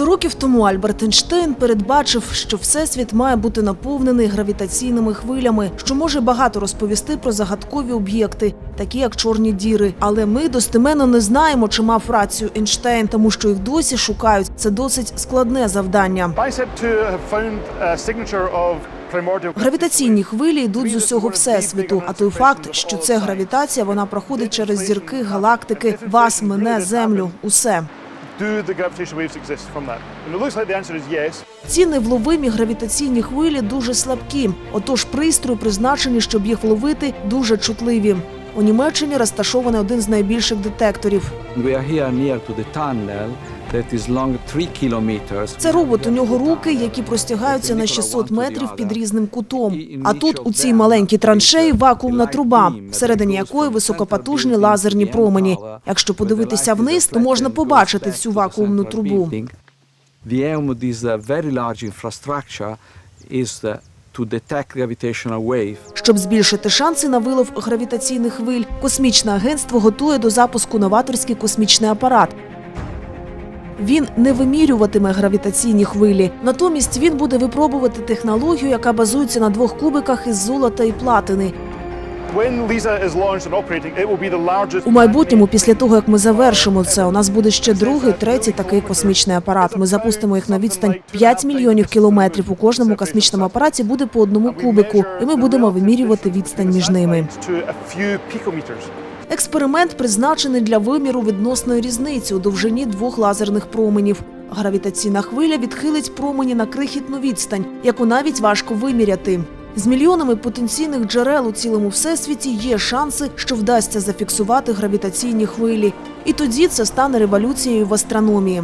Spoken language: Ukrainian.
Сто років тому Альберт Ейнштейн передбачив, що всесвіт має бути наповнений гравітаційними хвилями, що може багато розповісти про загадкові об'єкти, такі як чорні діри. Але ми достеменно не знаємо, чи мав рацію Ейнштейн, тому що їх досі шукають. Це досить складне завдання. Bicep 2 have found a signature of primordial Гравітаційні хвилі йдуть з усього всесвіту. А той факт, що це гравітація, вона проходить через зірки, галактики, вас, мене, землю, усе. Do the gravitational waves exist from that? And it looks like the answer is yes. Ці невловимі гравітаційні хвилі дуже слабкі. Отож, пристрої призначені, щоб їх вловити, дуже чутливі. У Німеччині розташований один з найбільших детекторів. We are here near to the tunnel that is long 3 kilometers. Це робот. У нього руки, які простягаються на 600 метрів під різним кутом. А тут у цій маленькій траншеї вакуумна труба, всередині якої високопотужні лазерні промені. Якщо подивитися вниз, то можна побачити цю вакуумну трубу. Uh, uh. Щоб збільшити шанси на вилов гравітаційних хвиль, космічне агентство готує до запуску новаторський космічний апарат. Він не вимірюватиме гравітаційні хвилі. Натомість він буде випробувати технологію, яка базується на двох кубиках із золота і платини. У майбутньому, після того як ми завершимо це, у нас буде ще другий, третій такий космічний апарат. Ми запустимо їх на відстань 5 мільйонів кілометрів. У кожному космічному апараті буде по одному кубику, і ми будемо вимірювати відстань між ними. Експеримент призначений для виміру відносної різниці у довжині двох лазерних променів. Гравітаційна хвиля відхилить промені на крихітну відстань, яку навіть важко виміряти. З мільйонами потенційних джерел у цілому всесвіті є шанси, що вдасться зафіксувати гравітаційні хвилі. І тоді це стане революцією в астрономії.